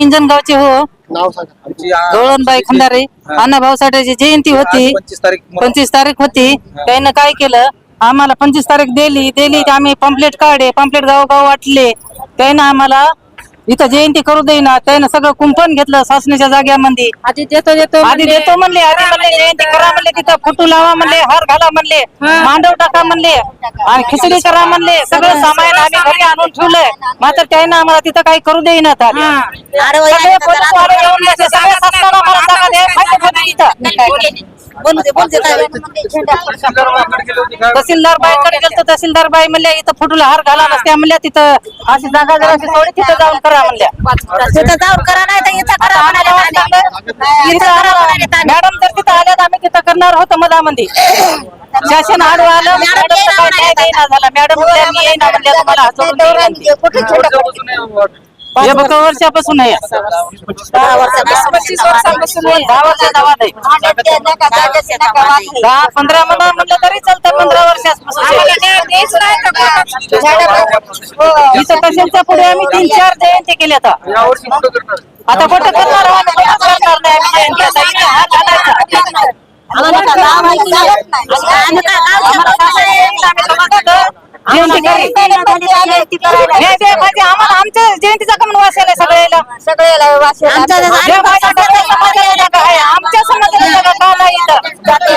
इंजनगावचे हो. नाव सांगा. आमची आ- गवळणबाई खंडारे अण्णाभाऊ साठेची जयंती होती. आज पंचवीस तारीख पंचवीस तारीख होती. त्यानं काय केलं? आम्हाला पंचवीस तारीख दिली. दिली की आम्ही पंपलेट काढे. पंपलेट गावोगाव वाटले. त्यानं आम्हाला इथं जयंती करू देईना त्यानं सगळं कुंपण घेतलं सासणीच्या जाग्यामध्ये आधी देतो देतो आधी देतो म्हणले आधी म्हणले जयंती करा म्हणले तिथं फोटो लावा म्हणले हार घाला म्हणले मांडव टाका म्हणले आणि खिचडी करा म्हणले सगळं सामान आम्ही घरी आणून ठेवलंय. मात्र त्यानं आम्हाला तिथं काही करू देईना सगळे येऊन बसले सगळे जागा द्या होती तिथं बोलते बोलते काय तहसीलदार वाकडे गेले? तहसीलदार बाईकडे बाई म्हणल्या इथं फोटोला हार घाला नसत्या म्हणल्या तिथं अशी जागा जरा अशी सोडी तिथं जाऊन करा म्हणल्या. तिथं जाऊन करा नाही तर इथं करा म्हणाले. मॅडम जर तिथं आल्या तर आम्ही तिथं करणार होतो मधामध्ये. शासन आडवं आलं मॅडम झाला. मॅडम मी येईना म्हणल्या तुम्हाला वर्षापासून आहे. हे बघ वर्षापासून आहे दहा वर्षापासून. पस्तीस वर्षापासून आहे. दहा वर्षाचा वाद आहे दहा पंधरा म्हणा म्हणलं तरी चालतं पंधरा वर्षापासून इथं तहसीलच्या पुढे आम्ही तीन चार जयंती केल्या आता यावर्षी कुठं करणार आता कुठं करणार नाही आम्ही जयंती. आम्हाला जयंती आमच्या जयंतीचा कमन वासेल सगळ्याला आमच्या जे माझ्या सगळ्या समाजाला जागा आहे, आमच्या समाजाला जागा का नाही इथं?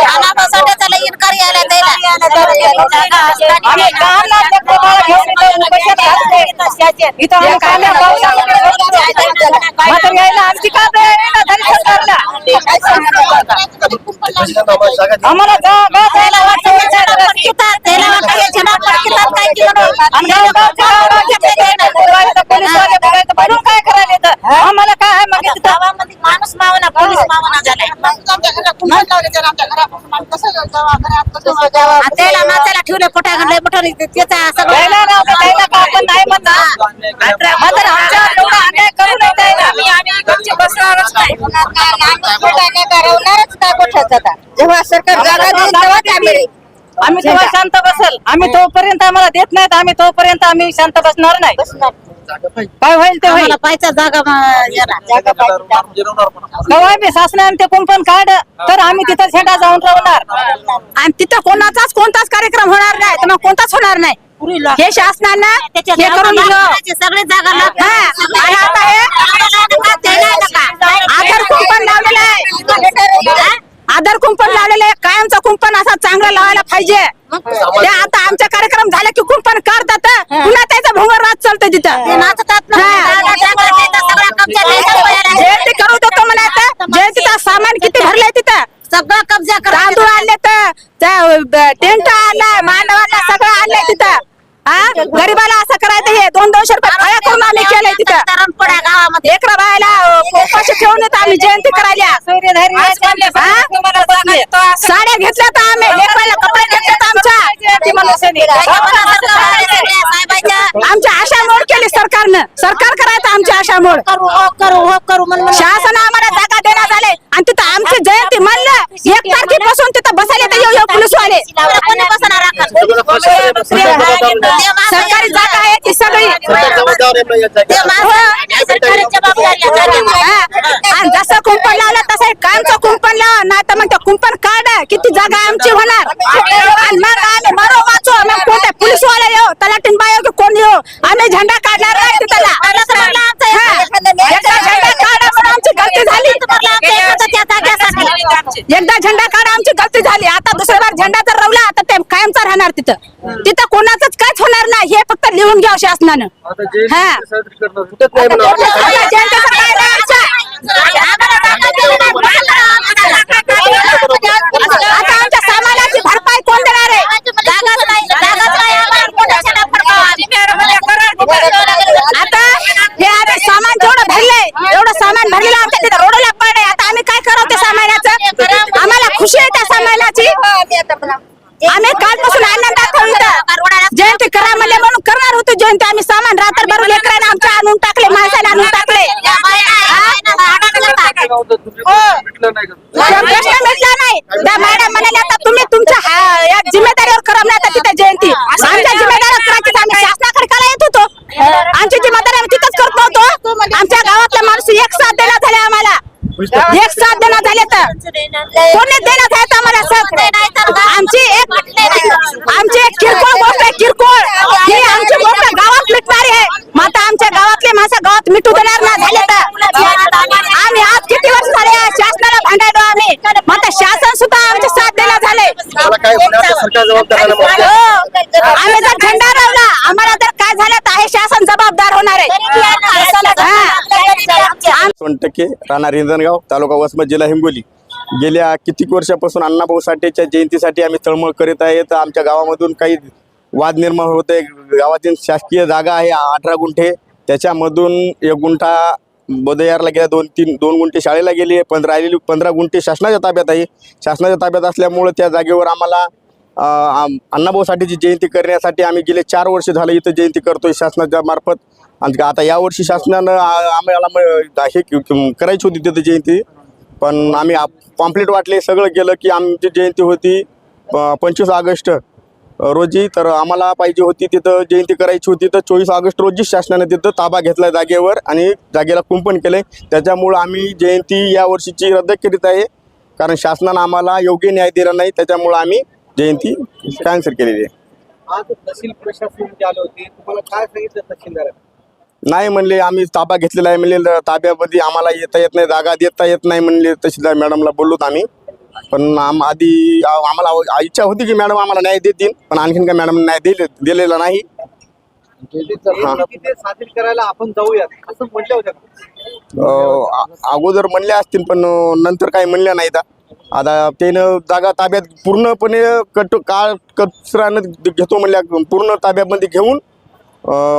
अनाथासाठी त्याला इन्कार यायला आम्ही लहान लहान लेकरं बाळं घेऊन इथं उपोषण घालते. इथं आम्ही कांद्या पावसामध्ये बसलोय. मात्र यायला आमची का. आम्हाला बोलून काय करायला येतं? आम्हाला काय आहे मग इथं? माणूस मावना पोलीस मावना झालाय. त्याला नाचायला ठेवलं पोटा घालय पोटा त्याचा सगळं नाही आपण नाही म्हणणार? मात्र आमच्यावर एवढा अन्याय करू नये द्यायला. जेव्हा सरकार जागा देईल तेव्हाच आम्ही आम्ही तेव्हा शांत बसल आम्ही तोपर्यंत आम्हाला देत नाहीत आम्ही तोपर्यंत आम्ही शांत बसणार नाही. काय होईल ते होईल. पाहिजे जागा बी शासनाने ते कुंपण काढ तर आम्ही तिथं झेंडा जाऊन राहणार. आणि तिथं कोणाचाच कोणताच कार्यक्रम होणार नाही तर मग कोणताच होणार नाही. हे शासनानं हे करून सगळे जागा. हा, आता हे आधार कुंपण लावलेलं आहे आधार कुंपण लावलेलं आहे कायमचा कुंपण असा चांगला लावायला पाहिजे ते आता आमचा कार्यक्रम झाला की कुंपण काढतात पुन्हा त्याचा भोंगरवाद चालतोय ते तिथं नाचतात ना. हा. जागा जागा त्याचा सगळा कब्जा त्याच्या वयाला. जयंती करू देतो मला आता जयंतीचं सामान किती भरलंय तिथं सगळं कब्जा करा तांदूळ आणले तर टेंट आणलाय मांडव आणलाय सगळं आणलंय तिथं हा गरीबाला असं करायचं हे दोन दोनशे रुपये फळ्या करून आम्ही केलंय तिथं तरणपड्या गावामध्ये लेकरा बायला उपाशी आम्ही जयंती करायला. हा? साड्या घेतल्या तर आम्ही. लेकराला कपडे घेतले आमच्या. ती मनुष्याने. साहेबाच्या आमच्या आशा मोड केली सरकारनं. सरकार करायचं आमची आशा मोड. करू हो करू हो करू म्हणून शासन आम्हाला जागा देण्यात आले. आणि तिथं आमची जयंती म्हणलं एक तारखेपासून तिथं बसायला तर येऊ पोलीस वाले? सरकारी जागा आहे ती सगळी. कुंपण लावलं तसं कामचं कुंपण लावा नाही तर मग ते कुंपण काढ. किती जागा आमची होणार? आणि मग आम्ही मरो वाचू मग कोणते पोलीस वाले येऊ तलाटीन बाय की कोण येऊ? आम्ही झेंडा काढणार नाही तिथला हा. एकदा झेंडा काढा म्हणून आमची गलती झाली. म्हणलं आमचं एखादं त्या जागेसाठी. एकदा झेंडा काढा आमची गलती झाली. आता दुसऱ्या बार झेंडा जर रवला. तर ते कायमचा राहणार तिथं. तिथं कोणाचंच काहीच होणार नाही. हे फक्त लिहून घ्या शासनानं. हा. साजरी करणार. कुठंच नाही म्हणा. आता जयंतीचं काय नाही आमच्या. आम्हाला जागा दिली नाही. आता आमच्या सामानाची भरपाई कोण देणार आहे जागाच नाही जागाच नाही आम्हाला कुठं छडा फडकावा. आता हे आम्ही सामान जेवढं भरलंय एवढं सामान भरलेलं आमच्या तिथं रोडला पडे आता आम्ही काय करावं त्या सामानाचं आम्हाला खुशी आहे त्या सामानाची आम्ही कालपासून आनंदात इथं. जयंती करा म्हणले म्हणून करणार होतो जयंती. आम्ही सामान रात्रभर लेकरांना आमच्या आणून टाकले माणसाने आणून टाकले. हो. नाही का? त्या प्रश्न भेटला नाही. त्या मॅडम म्हणाले आता तुम्ही तुमच्या या जिम्मेदारीवर करा नाही आता तिथे जयंती आमच्या जिम्मेदारीवर करायची आम्ही शासनाकडे करायला येत होतो आमची जिम्मेदारी आम्ही तिथंच करत नव्हतो आमच्या गावातला माणूस एक साथ देण्यात झाले तर. कोणी देण्यात आहेत आम्हाला आमची एक आमची एक किरकोळ गोष्ट आहे किरकोळ. ही आमची गोष्ट गावात मिटणारी आहे. मग आता आमच्या गावातले माणसं गावात मिटू देणार ना झाले तर. आम्ही आज किती वर्ष झाले शासनाला भांडायलो आम्ही? मग आता शासन सुद्धा आमचे साथ देणार झाले. हो. आम्ही जर झेंडा लावला आम्हाला जर काय झालं? तर हे शासन जबाबदार होणार आहे. बावन्न टक्के राहणार इंधनगाव तालुका वसमत जिल्हा हिंगोली. गेल्या कितीक वर्षापासून अण्णाभाऊ साठेच्या जयंतीसाठी आम्ही तळमळ करीत आहे तर आमच्या गावामधून काही वाद निर्माण होत आहे. गावातील शासकीय जागा आहे अठरा गुंठे. त्याच्यामधून एक गुंठा बोधयारला गेला दोन तीन दोन गुंठे शाळेला गेली आहे. पण राहिलेली पंधरा गुंठे शासनाच्या ताब्यात आहे. शासनाच्या ताब्यात असल्यामुळं त्या जागेवर आम्हाला आम- अण्णाभाऊ साठेची जयंती करण्यासाठी आम्ही गेले चार वर्ष झालं इथं जयंती करतोय शासनाच्या मार्फत. आणि आता यावर्षी शासनानं आम्हाला हे करायची होती तिथं जयंती. पण आम्ही पॉम्प्लेट वाटले सगळं केलं की आमची जयंती होती पंचवीस ऑगस्ट रोजी. तर आम्हाला पाहिजे होती तिथं जयंती करायची होती. तर चोवीस ऑगस्ट रोजी शासनाने तिथं ताबा घेतला जागेवर आणि जागेला कुंपण केले. त्याच्यामुळं आम्ही जयंती या वर्षीची रद्द करीत आहे. कारण शासनानं आम्हाला योग्य न्याय दिला नाही. त्याच्यामुळं आम्ही जयंती कॅन्सल केलेली आहे. आज तहसील प्रशासन आले होते. तुम्हाला काय सांगितलं तहसीलदार नाही म्हणले आम्ही ताबा घेतलेला आहे म्हणले ताब्यामध्ये आम्हाला येता येत नाही जागा देता येत नाही म्हणले तहसीलदार मॅडमला बोललोत आम्ही. पण आम आधी आम्हाला इच्छा होती की मॅडम आम्हाला न्याय देतील पण आणखीन काय मॅडम न्याय दिले दिलेला नाही. करायला आपण जाऊयात असं म्हटलं होतं अगोदर म्हणल्या असतील पण नंतर काही म्हणल्या नाहीत. आता त्यानं जागा ताब्यात पूर्णपणे कट काळ कचरानं घेतो म्हणल्या पूर्ण ताब्यामध्ये घेऊन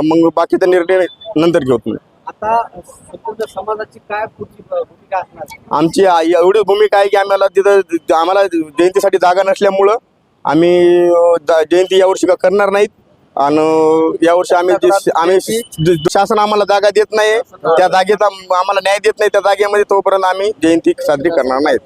मग बाकीचा निर्णय नंतर घेऊ तुम्ही. आता संपूर्ण समाजाची काय पुढची भूमिका असणार? आमची आ- एवढी भूमिका आहे की आम्हाला तिथं आम्हाला जयंतीसाठी जागा नसल्यामुळं आम्ही अं, जा- जयंती यावर्षी का करणार नाहीत. आणि यावर्षी आम्ही जे- आम्ही शासन आम्हाला जागा देत नाही. त्या आम- आम्हाला न्याय देत नाही. त्या जागेमध्ये तोपर्यंत आम्ही जयंती साजरी करणार नाहीत.